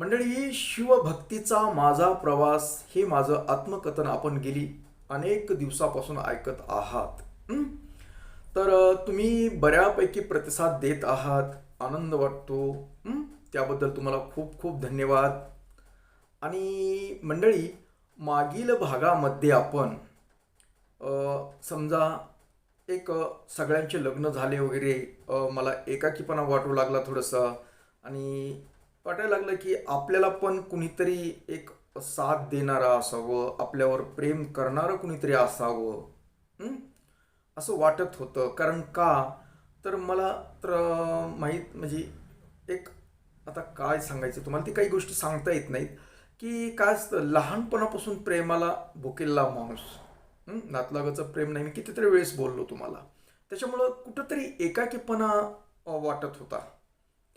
मंडळी शिवभक्तीचा माझा प्रवास हे माझं आत्मकथन आपण गेली अनेक दिवसापासून ऐकत आहात. तर तुम्ही बऱ्यापैकी प्रतिसाद देत आहात आनंद वाटतो. त्याबद्दल तुम्हाला खूप खूप धन्यवाद. आणि मंडळी मागील भागामध्ये आपण समजा एक सगळ्यांचे लग्न झाले वगैरे मला एकाकीपणा वाटू लागला थोडंसं. आणि वाटायला लागलं की आपल्याला पण कुणीतरी एक साथ देणारा असावं आपल्यावर प्रेम करणारं कुणीतरी असावं असं वाटत होतं. कारण का? तर मला तर माहीत म्हणजे एक आता काय सांगायचं तुम्हाला? ती काही गोष्टी सांगता येत नाहीत. की काय असतं लहानपणापासून प्रेमाला भुकेलला माणूस नातलागाचं प्रेम नाही. मी कितीतरी वेळेस बोललो तुम्हाला. त्याच्यामुळं कुठंतरी एकाकीपणा वाटत होता.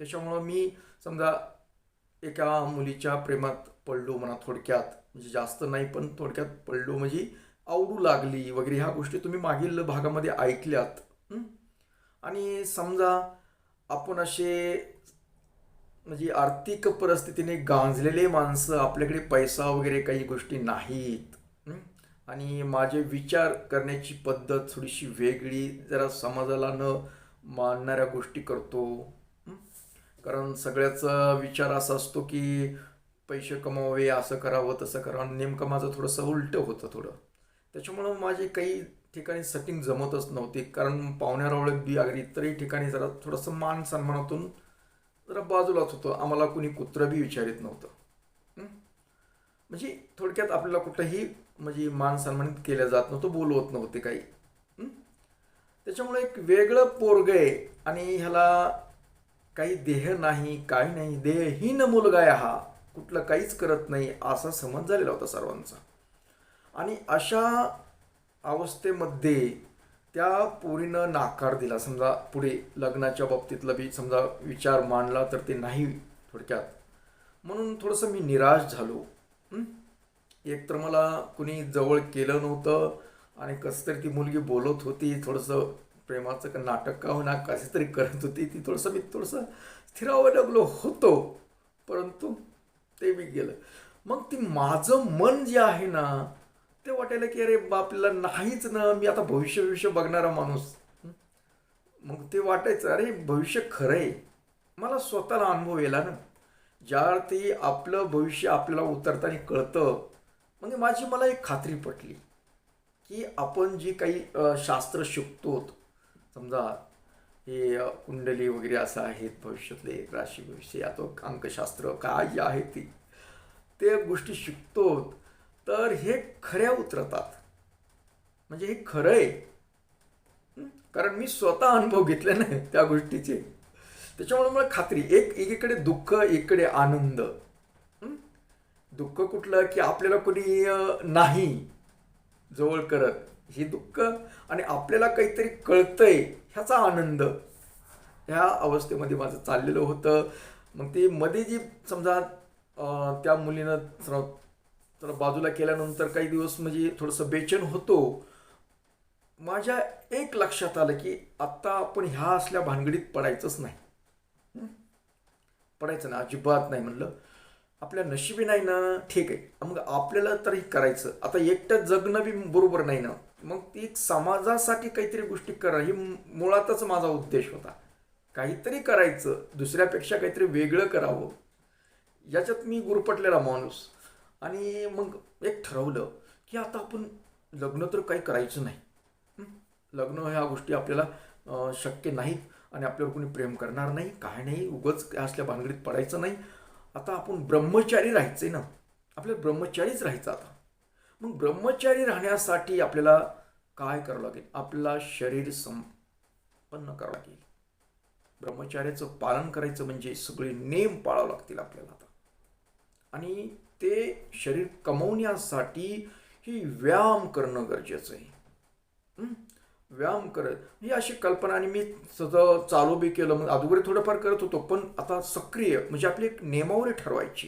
त्याच्यामुळं मी समजा एका मुलीच्या प्रेमात पडलो म्हणा थोडक्यात म्हणजे जास्त नाही पण थोडक्यात पडलो म्हणजे आवडू लागली वगैरे ह्या गोष्टी तुम्ही मागील भागामध्ये ऐकल्यात. आणि समजा आपण असे म्हणजे आर्थिक परिस्थितीने गांजलेले माणसं आपल्याकडे पैसा वगैरे काही गोष्टी नाहीत. आणि माझे विचार करण्याची पद्धत थोडीशी वेगळी जरा समाजाला न मानणाऱ्या गोष्टी करतो. कारण सगळ्याचा विचार असा असतो की पैसे कमावे असं करावं तसं करावं. नेमकं माझं थोडंसं उलटं होतं थोडं. त्याच्यामुळं माझी काही ठिकाणी सेटिंग जमतच नव्हती. कारण पाहुण्यारावळत बी अगदी इतरही ठिकाणी जरा थोडंसं मान सन्मानातून जरा बाजूलाच होतं. आम्हाला कुणी कुत्रं बी विचारित नव्हतं. म्हणजे थोडक्यात आपल्याला कुठंही म्हणजे मान सन्मानित केलं जात नव्हतं बोलवत नव्हते काही. त्याच्यामुळे एक वेगळं पोरग आहे आणि ह्याला काही देह नाही काही नाही. देहहीन मुलगा आहे हा. कुठलं काहीच करत नाही असा समज झालेला होता सर्वांचा. आणि अशा अवस्थेमध्ये त्या पोरीनं नाकार दिला. समजा पुढे लग्नाच्या बाबतीतला बी समजा विचार मांडला तर ते नाही थोडक्यात. म्हणून थोडंसं मी निराश झालो. एक तर मला कुणी जवळ केलं नव्हतं आणि कसं तरी ती मुलगी बोलत होती थोडंसं प्रेमाचं का नाटक का होणार कसे तरी करत होती ती. थोडंसं मी थोडंसं स्थिरावं लागलो होतो परंतु ते मी गेलं. मग ती माझं मन जे आहे ना ते वाटायला की अरे बापला नाहीच ना मी आता भविष्य भविष्य बघणारा माणूस. मग ते वाटायचं अरे भविष्य खरं आहे. मला स्वतःला अनुभव येला ना. ज्या ते आपलं भविष्य आपल्याला उतरताना कळतं म्हणजे माझी मला एक खात्री पटली की आपण जी काही शास्त्र शिकतो समजा हे कुंडली वगैरे असं आहेत भविष्यातले राशी भविष्य या तो अंकशास्त्र काय आहे ती ते गोष्टी शिकतो. तर हे खऱ्या उतरतात. म्हणजे हे खरं आहे. कारण मी स्वतः अनुभव घेतले नाही त्या गोष्टीचे. त्याच्यामुळे मला खात्री एक एकीकडे दुःख एकीकडे आनंद. दुःख कुठलं की आपल्याला कोणी नाही जवळ करत. हे दुःख आणि आपल्याला काहीतरी कळतंय ह्याचा आनंद. ह्या अवस्थेमध्ये माझं चाललेलं होतं. मग ते मध्ये जी समजा त्या मुलीनं जरा बाजूला केल्यानंतर काही दिवस म्हणजे थोडंसं बेचैन होतो. माझ्या एक लक्षात आलं की आत्ता आपण ह्या असल्या भानगडीत पडायचंच नाही. पडायचं ना अजिबात नाही म्हणलं. आपल्या नशिबी नाही ना ठीक आहे. मग आपल्याला तर हे करायचं. आता एकटं जगणं बी बरोबर नाही ना. मग ती समाजासाठी काहीतरी गोष्टी करा ही मुळातच माझा उद्देश होता. काहीतरी करायचं दुसऱ्यापेक्षा काहीतरी वेगळं करावं. याच्यात मी गुरपटलेला माणूस. आणि मग एक ठरवलं की आता आपण लग्न तर काही करायचं नाही. लग्न ह्या गोष्टी आपल्याला शक्य नाहीत आणि आपल्यावर कोणी प्रेम करणार नाही काय नाही उगच असल्या भानगडीत पडायचं नाही. आता आपण ब्रह्मचारी राहायचंय ना. आपल्याला ब्रह्मचारीच राहायचं आता. मग ब्रह्मचारी राहण्यासाठी आपल्याला काय करावं लागेल? आपला शरीर संपन्न करावं लागेल. ब्रह्मचार्याचं पालन करायचं म्हणजे सगळे नेम पाळावं लागतील आपल्याला आता. आणि ते शरीर कमवण्यासाठी ही व्यायाम करणं गरजेचं आहे. व्यायाम करत ही अशी कल्पना आणि मी सतत चालू बी केलं मग अगोदर थोडंफार करत होतो पण आता सक्रिय म्हणजे आपली एक नेमावरी ठरवायची.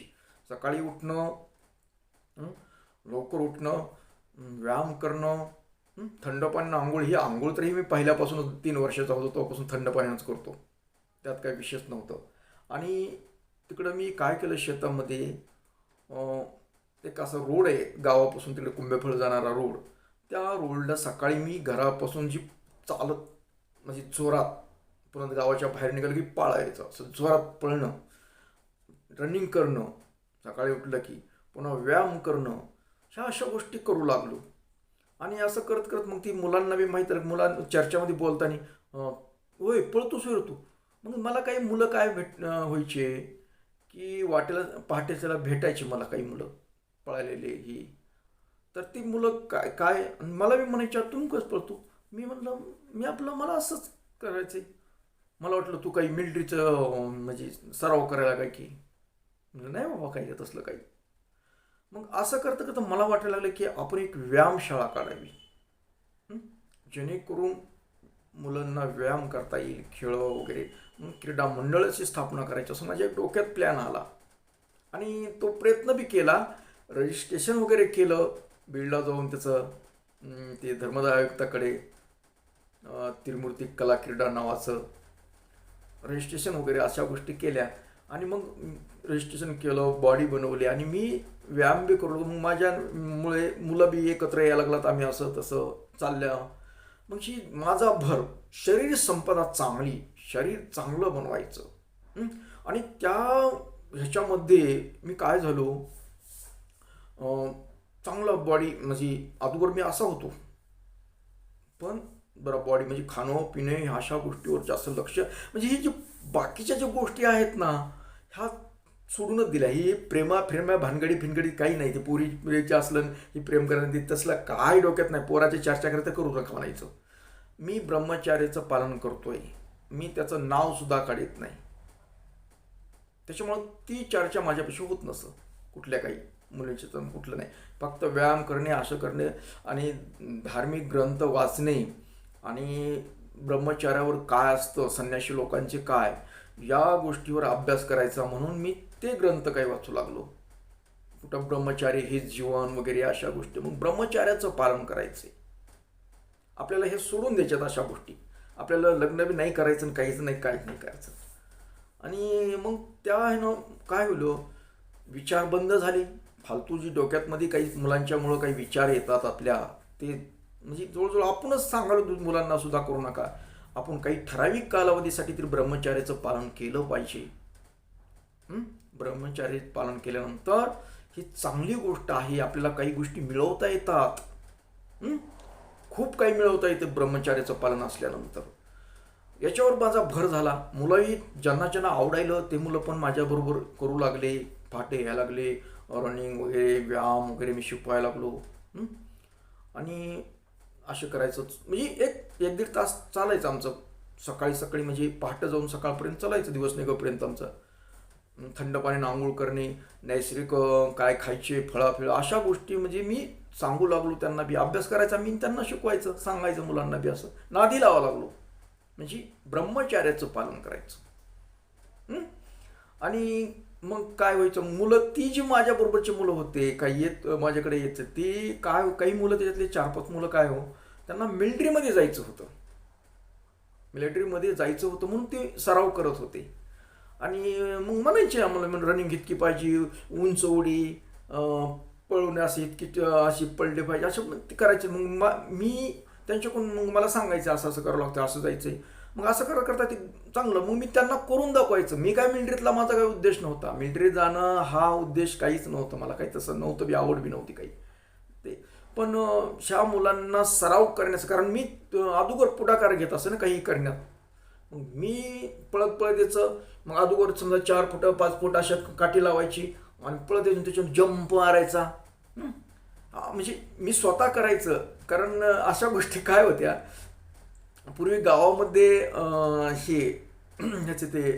सकाळी उठणं लवकर उठणं व्यायाम करणं थंड पाण्यानं आंघोळ ही आंघोळ तरी मी पहिल्यापासून तीन वर्षाचा होतो तेव्हापासून थंड पाण्यानंच करतो. त्यात काही विशेष नव्हतं. आणि तिकडं मी काय केलं शेतामध्ये? एक असा रोड आहे गावापासून तिकडे कुंभेफळ जाणारा रोड. त्या रोडला सकाळी मी घरापासून जी चालत म्हणजे जोरात पुन्हा गावाच्या बाहेर निघालं की पाळायचं असं जोरात पळणं रनिंग करणं सकाळी उठलं की पुन्हा व्यायाम करणं ह्या अशा गोष्टी करू लागलो. आणि असं करत करत मग ती मुलांना बी माहीत आहे मुलां चर्चामध्ये बोलताना होय पळतोच होय तू. मग मला काही मुलं काय भेट व्हायचे? की वाटेला पहाटेच्याला भेटायची मला काही मुलं पळालेली ही. तर ती मुलं काय काय? मला बी म्हणायच्या तू कसं पळतो? मी म्हणलं मी आपलं मला असंच करायचं मला वाटलं तू काही मिलिटरीचं म्हणजे सराव करायला काय की? नाही बाबा काही येत असलं काही. मग असं करता करता मला वाटायला लागलं की आपण एक व्यायामशाळा काढावी. जेणेकरून मुलांना व्यायाम करता येईल खेळ वगैरे मग क्रीडा मंडळाची स्थापना करायची असं माझ्या डोक्यात प्लॅन आला. आणि तो प्रयत्न बी केला. रजिस्ट्रेशन वगैरे केलं बीडला जाऊन त्याचं ते धर्मदाय आयुक्ताकडे त्रिमूर्ती कला क्रीडा नावाचं रजिस्ट्रेशन वगैरे अशा गोष्टी केल्या. आणि मग रजिस्ट्रेशन केलं बॉडी बनवली आणि मी व्यायाम बी करू मग माझ्यामुळे मुलं बी एकत्र यायला लागलात आम्ही असं तसं चाललं मग ही माझा भर शरीर संपदा चांगली शरीर चांगलं बनवायचं. आणि त्या ह्याच्यामध्ये मी काय झालो? चांगला बॉडी म्हणजे अगोदर मी असा होतो. पण बरं बॉडी म्हणजे खाणं पिणे ह्या अशा गोष्टीवर जास्त लक्ष म्हणजे ही जी बाकीच्या ज्या गोष्टी आहेत ना ह्या सोडूनच दिल्या. ही प्रेमा फिरम्या भानगडी फिनगडी काही नाही. ते पोरी पुरीचे असलं ही प्रेम करण्यात ते तसलं काय डोक्यात नाही. पोराची चर्चा करता करू नका म्हणायचं. मी ब्रह्मचार्याचं पालन करतोय. मी त्याचं नावसुद्धा काढत नाही. त्याच्यामुळं ती चर्चा माझ्यापाशी होत नसं. कुठल्या काही मुलीचे तर कुठलं नाही. फक्त व्यायाम करणे असं करणे आणि धार्मिक ग्रंथ वाचणे आणि ब्रह्मचार्यावर काय असतं संन्यासी लोकांचे काय या गोष्टीवर अभ्यास करायचा म्हणून मी ते ग्रंथ काही वाचू लागलो. कुठं ब्रह्मचारी हे जीवन वगैरे अशा गोष्टी मग ब्रह्मचार्याचं पालन करायचे. आपल्याला हे सोडून द्यायच्यात अशा गोष्टी. आपल्याला लग्न बी नाही करायचं आणि काहीच नाही काहीच नाही करायचं. आणि मग त्या ह्यानं काय होलं विचार बंद झाले. फालतू जी डोक्यातमध्ये काही मुलांच्यामुळं काही विचार येतात आपल्या ते म्हणजे जवळजवळ आपणच सांगायला मुलांना सुद्धा करू नका. आपण काही ठराविक कालावधीसाठी तरी ब्रह्मचार्याचं पालन केलं पाहिजे. ब्रह्मचार्य पालन केल्यानंतर ही चांगली गोष्ट आहे आपल्याला काही गोष्टी मिळवता येतात. खूप काही मिळवता येतं ब्रह्मचार्याचं पालन असल्यानंतर. याच्यावर माझा भर झाला. मुलंही ज्यांना ज्यांना आवडायलं ते मुलं पण माझ्याबरोबर करू लागले. फाटे यायला लागले रनिंग वगैरे व्यायाम वगैरे मी शिकवायला लागलो. आणि असं करायचं. म्हणजे एक एक दीड तास चालायचं आमचं. सकाळी सकाळी म्हणजे पहाटे जाऊन सकाळपर्यंत चालायचं दिवस निघेपर्यंत आमचं. थंड पाण्यानं आंघोळ करणे नैसर्गिक काय खायचे फळं अशा गोष्टी म्हणजे मी सांगू लागलो त्यांना बी. अभ्यास करायचा मी त्यांना शिकवायचं सांगायचं मुलांना बी असं. नादी लावा लागलो. म्हणजे ब्रह्मचार्याचं पालन करायचं. आणि मग काय व्हायचं? मुलं ती जी माझ्याबरोबरची मुलं होते काही येत माझ्याकडे यायचं ती काय काही मुलं त्याच्यातले चार पाच मुलं काय हो त्यांना मिलिटरीमध्ये जायचं होतं. मिलिटरीमध्ये जायचं होतं म्हणून ते सराव करत होते. आणि मग म्हणायचे आम्हाला रनिंग इतकी पाहिजे उंच उडी पळून पळवणे असे इतकी अशी पडले पाहिजे असं ते करायचे. मग मा- मी त्यांच्याकडून मग मला सांगायचं असं असं करावं लागतं असं जायचं आहे मग असं करा करता ते चांगलं. मग मी त्यांना करून दाखवायचं. मी काय मिलिटरीतला माझा काही उद्देश नव्हता. मिलिटरीत जाणं हा उद्देश काहीच नव्हतं मला. काही तसं नव्हतं बी आवड बी नव्हती काही. ते. पण ह्या मुलांना सराव करण्याचं कारण मी अं, अगोदर पुढाकार घेत असं ना काही करण्यात. मग मी पळत पळत यायचं. मग अगोदर समजा चार फुट पाच फूट अशा काठी लावायची आणि पळत यायचं त्याच्यावर जंप मारायचा. हा, म्हणजे मी स्वतः करायचं. कारण अशा गोष्टी काय होत्या पूर्वी गावामध्ये हे ह्याचे ते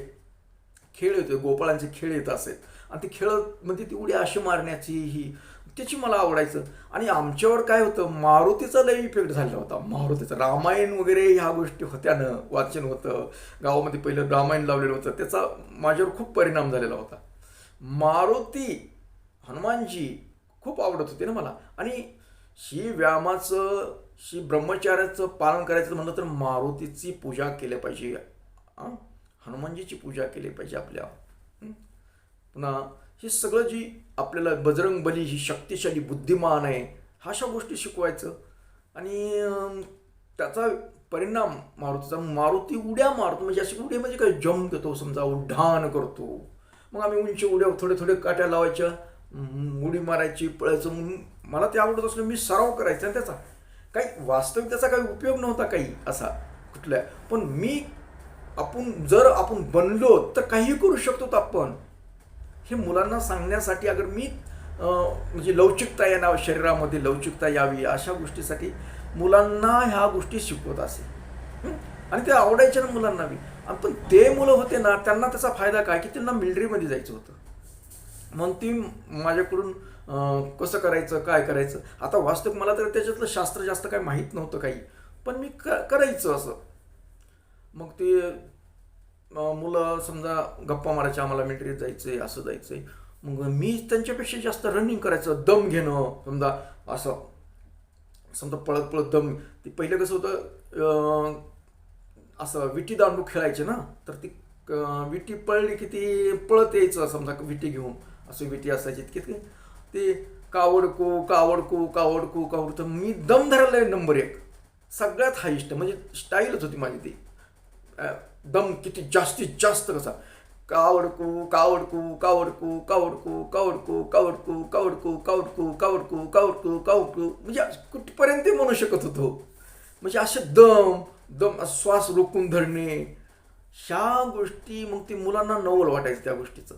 खेळ होते गोपाळांचे खेळ येत असेल आणि ते खेळ म्हणजे ती उडी अशी मारण्याची ही त्याची मला आवडायचं. आणि आमच्यावर काय होतं मारुतीचा लय इफेक्ट झालेला होता. मारुतीचं रामायण वगैरे ह्या गोष्टी होत्या ना वाचन होतं. गावामध्ये पहिलं रामायण लावलेलं होतं. त्याचा माझ्यावर खूप परिणाम झालेला होता. मारुती हनुमानजी खूप आवडत होते ना मला. आणि ही व्यायामाचं श्री ब्रह्मचार्याचं पालन करायचं म्हणलं तर मारुतीची पूजा केली पाहिजे. हनुमानजीची पूजा केली पाहिजे आपल्या. पुन्हा हे सगळं जी आपल्याला बजरंग बली ही शक्तिशाली बुद्धिमान आहे हा अशा गोष्टी शिकवायचं. आणि त्याचा परिणाम मारुतीचा मारुती उड्या मारतो. म्हणजे अशी उड्या म्हणजे काय? जम्प देतो समजा उड्डाण करतो. मग आम्ही उंची उड्या थोडे थोडे काट्या लावायच्या. उडी मारायची पळायचं. म्हणून मला ते आवडत असलं मी सराव करायचा आणि त्याचा काही वास्तविक त्याचा काही उपयोग नव्हता काही असा कुठल्या. पण मी आपण जर आपण बनलो तर काही करू शकतो आपण. हे मुलांना सांगण्यासाठी अगर मी म्हणजे लवचिकता येणार शरीरामध्ये लवचिकता यावी अशा गोष्टीसाठी मुलांना ह्या गोष्टी शिकवत असे. आणि ते आवडायच्या ना मुलांना बी. आणि पण ते मुलं होते ना त्यांना त्याचा फायदा काय? की त्यांना मिलिटरीमध्ये जायचं होतं. म्हणून ती माझ्याकडून कसं करायचं काय करायचं? आता वास्तविक मला तर त्याच्यातलं शास्त्र जास्त काय माहीत नव्हतं काही. पण मी क करायचं असं. मग ते मुलं समजा गप्पा मारायच्या आम्हाला मिलिटरीत जायचंय असं जायचंय. मग मी त्यांच्यापेक्षा जास्त रनिंग करायचं दम घेणं समजा असं. समजा पळत पळत दम. ते पहिलं कसं होतं असं विटी दांडू खेळायचे ना तर ती विटी पळली की ती पळत यायचं समजा विटी घेऊन. असं विटी असायची तितकी ते कावडको कावडकू कावडकू कावडकू मी दम धरायला नंबर एक सगळ्यात हायस्ट म्हणजे स्टाईलच होती माझी ती दम किती जास्तीत जास्त कसा कावडकू कावडकू कावडकू कावडकू कावडकू कावडकू कावडकू कावडकू कावडकू कावडकू कावडकू म्हणजे कुठपर्यंत ते म्हणू शकत होतो म्हणजे असे दम दम श्वास रोखून धरणे ह्या गोष्टी मग ती मुलांना नवल वाटायचं त्या गोष्टीचं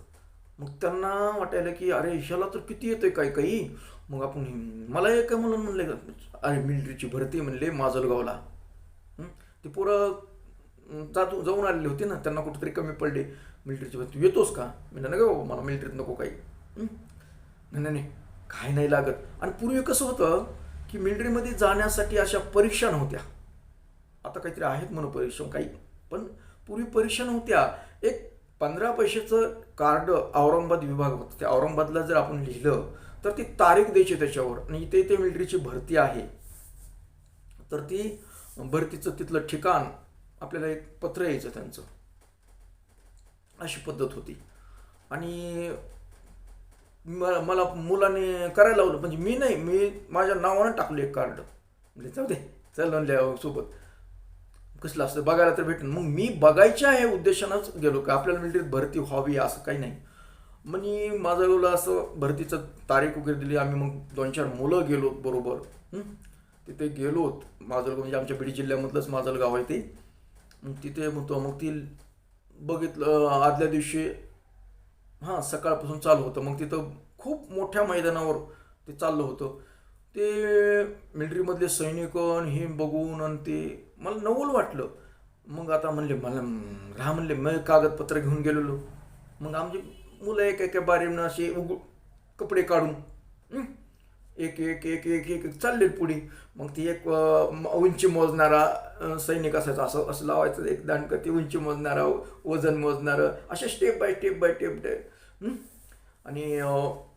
मग त्यांना वाटायला की अरे ह्याला तर किती येतोय काही काही? मग आपण मला एक म्हणून म्हणले अरे मिलिटरीची भरती म्हणले माजलगावला. ते पोरं अं, जातो जाऊन आलेले होते ना त्यांना कुठेतरी कमी पडले. मिलिटरीची भरती येतोस का? मी नाही बाबा मला मिलिटरीत नको काही. नाही नाही नाही काय नाही लागत. आणि पूर्वी कसं होतं की मिलिटरीमध्ये जाण्यासाठी अशा परीक्षा नव्हत्या. आता काहीतरी आहेत म्हणून परीक्षा काही. पण पूर्वी परीक्षा नव्हत्या. एक पंधरा पैशाचं कार्ड औरंगाबाद विभाग होतं. ते औरंगाबादला जर आपण लिहिलं तर ती तारीख द्यायची त्याच्यावर. आणि इथे इथे मिलिटरीची भरती आहे. तर ती भरतीचं तिथलं ठिकाण आपल्याला एक पत्र यायचं त्यांचं. अशी पद्धत होती. आणि मला मुलाने करायला लावलं. म्हणजे मी नाही मी माझ्या नावानं टाकलं एक कार्ड. म्हणजे जाऊ दे चल म्हणल्या सोबत. कसलं असतं बघायला तर भेटेल मग मी बघायच्या हे उद्देशानंच गेलो का? आपल्याला मिलिटरीत भरती व्हावी असं काही नाही. म्हणजे माझं असं भरतीचं तारीख वगैरे दिली आम्ही मग दोन चार मुलं गेलो बरोबर. तिथे गेलोत माझं म्हणजे आमच्या बीड जिल्ह्यामधलंच माझं गाव आहे ते. मग तिथे म्हणतो मग ती बघितलं आदल्या दिवशी हां सकाळपासून चालू होतं. मग तिथं खूप मोठ्या मैदानावर ते चाललं होतं. ते मिलिटरीमधले सैनिक आणि हे बघून आणि ते मला नवल वाटलं. मग आता म्हणले मला राहा म्हणले मग कागदपत्र घेऊन गेलेलो. मग आमची मुलं एक एका बारीनं असे उघ कपडे काढून एक एक एक एक एक एक चालले पुढे. मग ती एक उंची मोजणारा सैनिक असायचा. असं असं लावायचं एक दांडकं ती उंची मोजणारा वजन मोजणारं असे step by step by step by आणि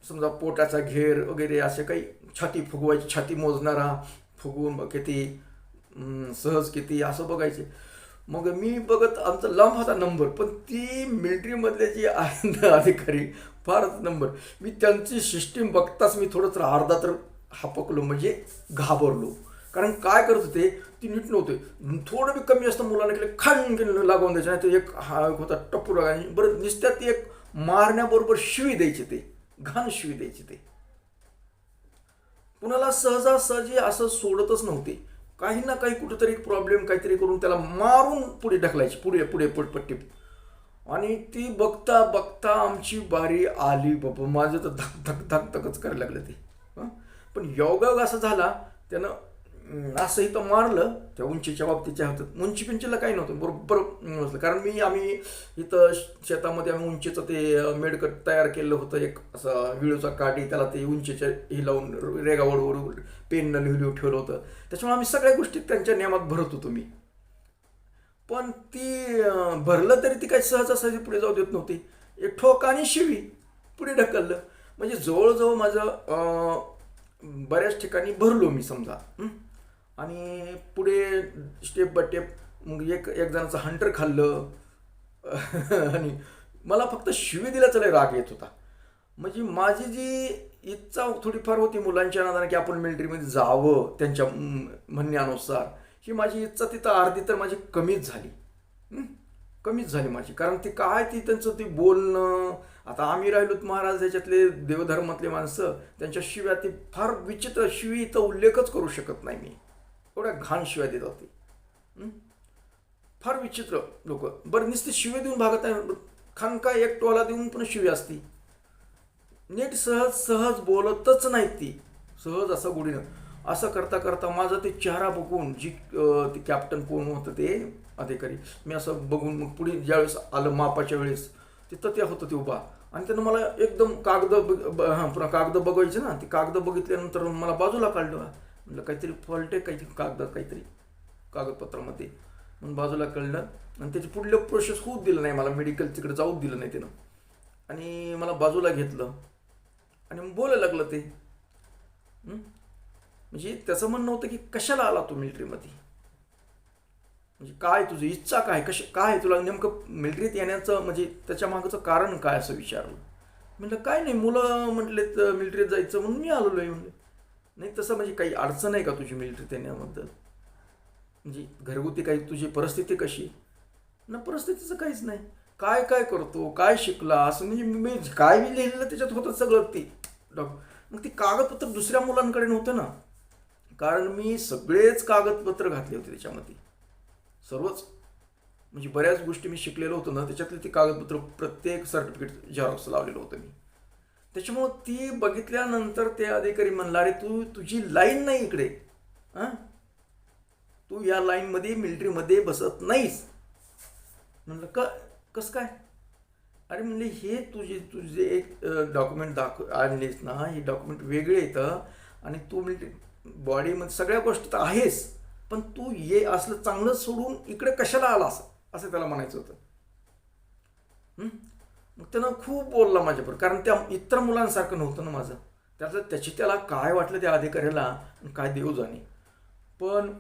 समजा पोटाचा घेर वगैरे असे काही छाती फुगवायची छाती मोजणारा फुगवून मग किती सहज किती असं बघायचे. मग मी बघत आमचा लांब होता नंबर पण ती मिलिटरीमधले जे आहेत अधिकारी फारच नंबर मी त्यांची सिस्टीम बघताच मी थोडंसं अर्धा तर हापकलो म्हणजे घाबरलो. कारण काय करत होते ती नीट नव्हते. थोडं बी कमी असतं मुलांना केलं खाण केलं लागवून द्यायचं नाही ते एक हा होता टप्पू लागायची. बरं नुसत्यात ती एक मारण्याबरोबर शिवी द्यायची ते. घाण शिवी द्यायची ते. कुणाला सहजासहजी असं सोडतच नव्हते. काही ना काही कुठंतरी प्रॉब्लेम काहीतरी करून त्याला मारून पुढे ढकलायची पुढे पुढे पटपट्टी आणि ती बघता बघता आमची बारी आली बाबा. माझं तर धक धक धक धकच करायला लागलं ते. पण योगायोग असा झाला त्यानं असंही असं इथं मारलं त्या उंचीच्या बाबतीच्या होतं उंची पिंचीला काही नव्हतं बरोबर नसलं कारण मी आम्ही इथं शेतामध्ये आम्ही उंचीचं ते मेडकट तयार केलं होतं एक असं विळूचा काठी त्याला ते उंचीच्या हे लावून रेगावडवर पेननं लिहून ठेवलं होतं. त्याच्यामुळे आम्ही सगळ्या गोष्टी त्यांच्या नियमात भरत होतो मी. पण ती भरलं तरी ती काही सहजासहजी पुढे जाऊ देत नव्हती. एक ठोक आणि शिवी पुढे ढकललं. म्हणजे जवळजवळ माझं बऱ्याच ठिकाणी भरलो मी समजा. आणि पुढे स्टेप बाय स्टेप मग एक एक जणाचं हंटर खाल्लं. आणि मला फक्त शिवी दिल्याचा लय राग येत होता. म्हणजे माझी जी इच्छा थोडीफार होती मुलांच्या नादाने की आपण मिलिटरीमध्ये जावं त्यांच्या म्हणण्यानुसार ही माझी इच्छा तिथं अर्धी तर माझी कमीच झाली. कमीच झाली माझी. कारण ती काय ती त्यांचं ती बोलणं आता आम्ही राहिलोत महाराज ह्याच्यातले देवधर्मातले माणसं त्यांच्या शिव्या ती फार विचित्र शिवी इथं उल्लेखच करू शकत नाही मी. एवढ्या घाण शिव्या देत होते. फार विचित्र लोक. बरं नुसते शिवे देऊन भागत नाही खानका एक टोला देऊन पण शिवी असती. नीट सहज सहज बोलतच नाहीत ती. सहज असं गुढीनं. असं करता करता माझा ते चेहरा बघून जी ते कॅप्टन कोण होतं ते अधिकारी मी असं बघून मग पुढे ज्यावेळेस आलं मापाच्या वेळेस तिथं त्या होतं ते उभा. आणि त्यानं मला एकदम कागद हां पुन्हा कागद बघायचे ना ती कागद बघितल्यानंतर मला बाजूला काढलं. म्हटलं काहीतरी फॉल्ट आहे काहीतरी कागद काहीतरी कागदपत्रामध्ये. म्हणून बाजूला कळलं आणि त्याची पुढलं प्रोसेस होऊच दिलं नाही मला मेडिकल तिकडे जाऊच दिलं नाही त्यानं. आणि मला बाजूला घेतलं आणि मग बोलायला लागलं ते. म्हणजे त्याचं म्हणणं होतं की कशाला आला तू मिलिटरीमध्ये म्हणजे काय तुझी इच्छा काय? कश काय? तुला नेमकं मिलिटरीत येण्याचं म्हणजे त्याच्या मागचं कारण काय असं विचारलं. म्हटलं काय नाही मुलं म्हटलेत मिलिटरीत जायचं म्हणून मी आलेलो आहे म्हणले. नाही तसं म्हणजे काही अडचण आहे का तुझी मिलिटरीत येण्याबद्दल म्हणजे घरगुती काही तुझी परिस्थिती कशी? ना परिस्थितीचं काहीच नाही. काय काय करतो? काय शिकला? असं म्हणजे मी काय मी लिहिलेलं त्याच्यात होतं सगळं ती. डॉक्टर मग ती कागदपत्र दुसऱ्या मुलांकडे नव्हतं ना. कारण मी सगळेच कागदपत्र घातले होते त्याच्यामध्ये. सर्वच. म्हणजे बऱ्याच गोष्टी मी शिकलेलो होतो ना त्याच्यातले ती कागदपत्र प्रत्येक सर्टिफिकेट झेरॉक्स लावलेलं होतं मी. त्याच्यामुळं ती बघितल्यानंतर ते अधिकारी म्हणला अरे तू तुझी लाईन नाही इकडे. हां? तू या लाईनमध्ये मिलिटरीमध्ये बसत नाहीस. म्हणलं क कसं काय? अरे म्हणले हे तुझे तुझे एक डॉक्युमेंट दाखव आणलेस ना हे डॉक्युमेंट वेगळे येतं आणि तू मिलिटरी बॉडीमध्ये सगळ्या गोष्टी तर आहेस पण तू ये असलं चांगलं सोडून इकडे कशाला आलास? असं त्याला म्हणायचं होतं. मग त्यानं खूप बोलला माझ्याबरोबर. कारण त्या इतर मुलांसारखं नव्हतं ना माझं. त्याचं त्याची त्याला काय वाटलं त्या अधिकाऱ्याला आणि काय देऊ जाणे. पण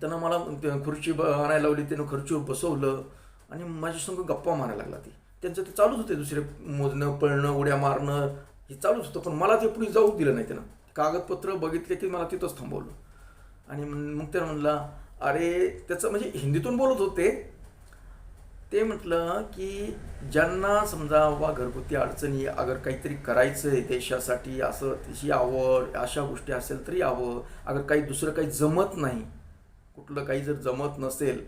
त्यानं मला खुर्ची ब- आणायला लावली त्यानं खुर्चीवर बसवलं आणि माझ्यासंग गप्पा मारायला लागला ती. त्यांचं ते चालूच होते दुसरे मोजणं पळणं उड्या मारणं हे चालूच होतं. पण मला ते पुढे जाऊ दिलं नाही त्यानं. कागदपत्र बघितले की मला तिथंच थांबवलं. आणि मग मग त्यानं म्हणला अरे त्याचं म्हणजे हिंदीतून बोलत होते ते म्हटलं की ज्यांना समजा वा घरगुती अडचणी अगर काहीतरी करायचं आहे देशासाठी असं तशी आवड अशा गोष्टी असेल तरी यावं. अगर काही दुसरं काही जमत नाही कुठलं काही जर जमत नसेल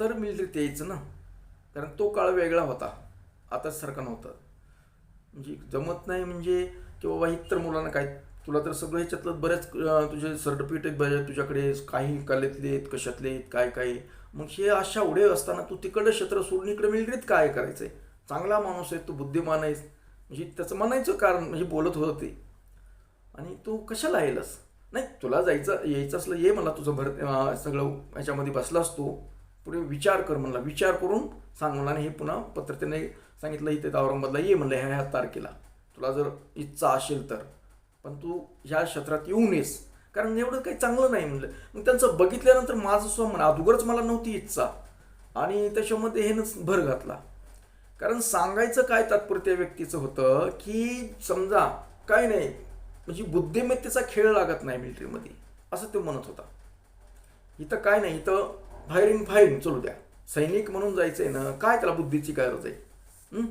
तर मिलिटरीत यायचं ना. कारण तो काळ वेगळा होता. आता सारखा नव्हता. म्हणजे जमत नाही म्हणजे किंवा बाबा इतर मुलांना काय तुला तर सगळं ह्याच्यातलं बऱ्याच तुझे सर्टिफिकेट आहेत तुझ्याकडे काही कलेतले आहेत कशातले आहेत काय काय मग हे अशा उडे असताना तू तिकडं क्षेत्र सोडून इकडे मिलिटरीत काय करायचंय? चांगला माणूस आहे तू बुद्धिमान आहेस. म्हणजे त्याचं म्हणायचं कारण म्हणजे बोलत होतं. ते आणि तू कशाला येलस नाही तुला जायचं यायचं असलं ये मला तुझं भर सगळं याच्यामध्ये बसलास तू पुढे विचार कर म्हणला. विचार करून सांग म्हणला आणि हे पुन्हा पत्र त्याने सांगितलं इथे औरंगाबादला ये म्हणलं ह्या ह्या तारखेला. तुला जर इच्छा असेल तर. पण तू ह्या क्षेत्रात येऊन येस कारण एवढं काही चांगलं नाही म्हणलं. मग त्यांचं बघितल्यानंतर माझं स्वमन अगोदरच मला नव्हती इच्छा. आणि त्याच्यामध्ये हेनच भर घातला. कारण सांगायचं काय तात्पुरत्या त्या व्यक्तीचं होतं की समजा काय नाही म्हणजे बुद्धिमत्तेचा खेळ लागत नाही मिलिटरीमध्ये असं तो म्हणत होता. इथं काय नाही इथं फायरिंग फायरिंग चलू द्या. सैनिक म्हणून जायचं आहे ना काय त्याला बुद्धीची गरज आहे?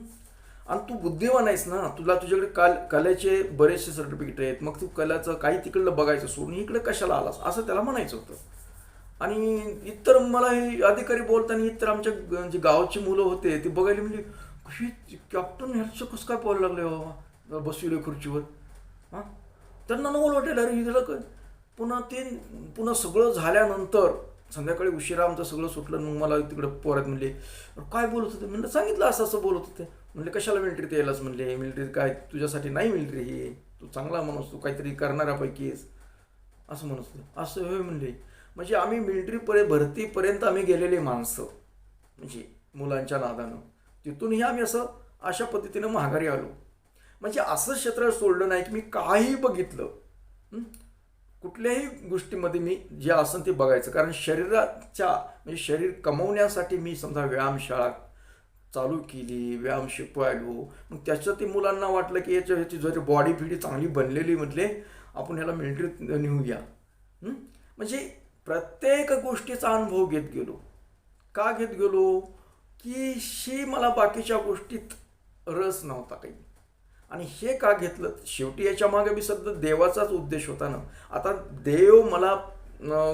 आणि तू बुद्धिवान आहेस ना तुला तुझ्याकडे काल कलेचे बरेचसे सर्टिफिकेट आहेत मग तू कलाचं काही तिकडलं बघायचं सोडून इकडे कशाला आलास? असं त्याला म्हणायचं होतं. आणि इतर मला हे अधिकारी बोलताना इतर आमच्या जे गावाची मुलं होते ते बघायला म्हणजे कशी कॅप्टन ह्याचं कसं काय पाहायला लागले बाबा? बसविले खुर्चीवर. हां? त्यांना नवल वाटेल अरे हिला काय पुन्हा ते पुन्हा सगळं झाल्यानंतर संध्याकाळी उशिरा आमचं सगळं सुटलं मग मला तिकडं पोरात म्हणले काय बोलत होते? म्हणलं सांगितलं असं असं बोलत होते. म्हणले कशाला मिलिटरीत यायलाच म्हणले? मिलिटरीत काय? तुझ्यासाठी नाही मिलिटरी हे. तू चांगला माणूस तू काहीतरी करणाऱ्यापैकी आहेस. असं म्हणत असं होय म्हणले. म्हणजे आम्ही मिलिटरीपर्यंत भरतीपर्यंत आम्ही गेलेले माणसं. म्हणजे मुलांच्या नादानं. तिथूनही आम्ही असं अशा पद्धतीनं माघारी आलो. म्हणजे असं क्षेत्र सोडलं नाही की मी काही बघितलं. कुठल्याही गोष्टीमध्ये मी जे असेल ते बघायचं. कारण शरीराच्या म्हणजे शरीर कमवण्यासाठी मी समजा व्यायामशाळा चालू केली व्यायाम शिकवायलो. मग त्याचं ते मुलांना वाटलं की याच्या ह्याची जर बॉडी फिडी चांगली बनलेली म्हटले आपण ह्याला मिलिटरीत नेऊया. म्हणजे प्रत्येक गोष्टीचा अनुभव घेत गेलो. का घेत गेलो? की शी मला बाकीच्या गोष्टीत रस नव्हता काही. आणि हे का घेतलं? शेवटी याच्या मागे मी सध्या देवाचाच उद्देश होता ना. आता देव मला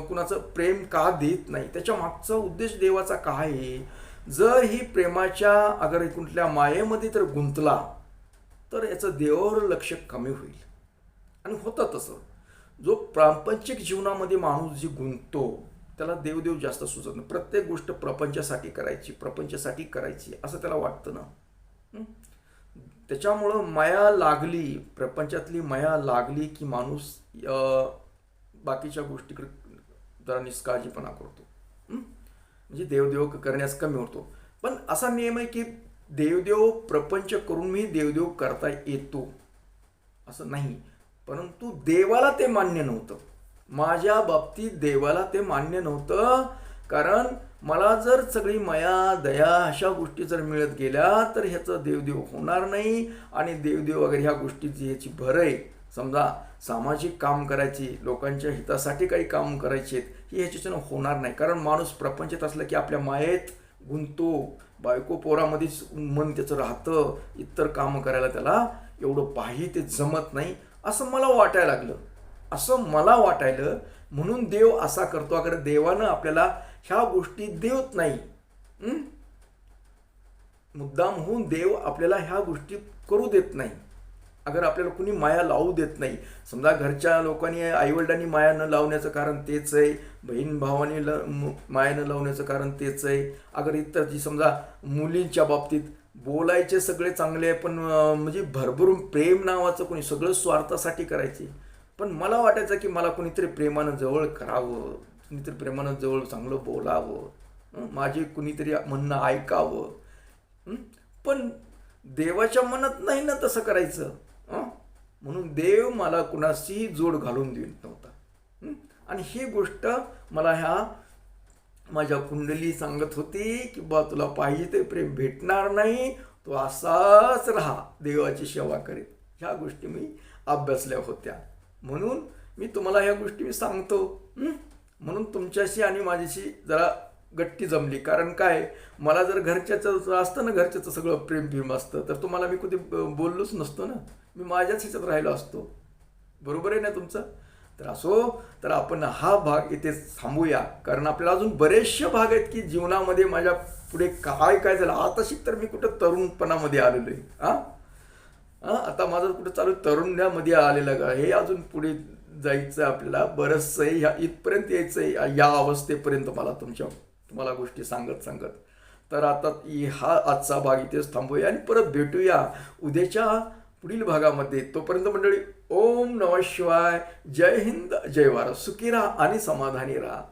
कुणाचं प्रेम का देत नाही? त्याच्या मागचा उद्देश देवाचा काय आहे? जर ही प्रेमाच्या अगर कुठल्या मायेमध्ये तर गुंतला तर याचं देवावर लक्ष कमी होईल. आणि होतं तसं. जो प्रापंचिक जीवनामध्ये माणूस जी गुंततो त्याला देवदेव जास्त सुचत नाही. प्रत्येक गोष्ट प्रपंचासाठी करायची प्रपंचासाठी करायची असं त्याला वाटतं ना. त्याच्यामुळं माया लागली प्रपंचातली माया लागली की माणूस बाकीच्या गोष्टीकडे जरा निष्काळजीपणा करतो. म्हणजे देवदेव करण्यास कमी होतो. पण असा नियम आहे की देवदेव प्रपंच करून मी देवदेव करता येतो. असं नाही. परंतु देवाला ते मान्य नव्हतं. माझ्या बाबतीत देवाला ते मान्य नव्हतं. कारण मला जर सगळी माया दया अशा गोष्टी जर मिळत गेल्या तर ह्याचं देवदेव होणार नाही. आणि देवदेव वगैरे ह्या गोष्टीची ह्याची भर आहे समजा सामाजिक काम करायची लोकांच्या हितासाठी काही काम करायचे ही ह्याच्याच्यानं होणार नाही. कारण माणूस प्रपंचात असलं की आपल्या मायेत गुंतो बायको पोरामध्येच मन त्याचं राहतं. इतर कामं करायला त्याला एवढं पाही ते जमत नाही. असं मला वाटायला लागलं. असं मला वाटायलं म्हणून देव असा करतो. अगर देवानं आपल्याला ह्या गोष्टी देवत नाही मुद्दाम होऊन देव आपल्याला ह्या गोष्टी करू देत नाही. अगर आपल्याला कुणी माया लावू देत नाही समजा घरच्या लोकांनी आईवडिलांनी माया न लावण्याचं कारण तेच आहे बहीण भावाने ल माया न लावण्याचं कारण तेच आहे. अगर इतर जी समजा मुलींच्या बाबतीत बोलायचे सगळे चांगले आहे पण म्हणजे भरभरून प्रेम नावाचं कोणी सगळं स्वार्थासाठी करायचे. पण मला वाटायचं की मला कोणीतरी प्रेमानं जवळ करावं कुणीतरी प्रेमानं जवळ चांगलं बोलावं माझे कुणीतरी म्हणणं ऐकावं पण देवाच्या मनात नाही ना तसं करायचं. म्हणून देव मला कुणाशी जोड घालून देत नव्हता. आणि ही गोष्ट मला ह्या माझ्या कुंडली सांगत होती की बा तुला पाहिजे ते प्रेम भेटणार नाही तो असाच राहा देवाची सेवा करीत. ह्या गोष्टी मी अभ्यासल्या होत्या. म्हणून मी तुम्हाला ह्या गोष्टी मी सांगतो. म्हणून तुमच्याशी आणि माझ्याशी जरा गट्टी जमली. कारण काय? मला जर घरच्याचं असतं ना घरच्याचं सगळं प्रेम भीम असतं तर तुम्हाला मी कधी बोललोच नसतो ना. मी माझ्याच ह्याच्यात राहिलो असतो. बरोबर आहे ना तुमचं? तर असो तर आपण हा भाग इथे थांबूया. कारण आपल्याला अजून बरेचसे भाग आहेत की जीवनामध्ये माझ्या पुढे काय काय झालं? आताशी तर मी कुठं तरुणपणामध्ये आलेलो आहे. हां हां आता माझं कुठं चालू तरुण्यामध्ये आलेलं का? हे अजून पुढे जायचं आहे आपल्याला. बरंचसं आहे ह्या इथपर्यंत यायचं आहे या अवस्थेपर्यंत मला तुमच्या तुम्हाला गोष्टी सांगत सांगत. तर आता हा आजचा भाग इथेच थांबूया आणि परत भेटूया उद्याच्या पुढील भागामध्ये. तोपर्यंत मंडळी ओम नमः शिवाय. जय हिंद जय भारत. सुखी राहा आणि समाधानी राहा.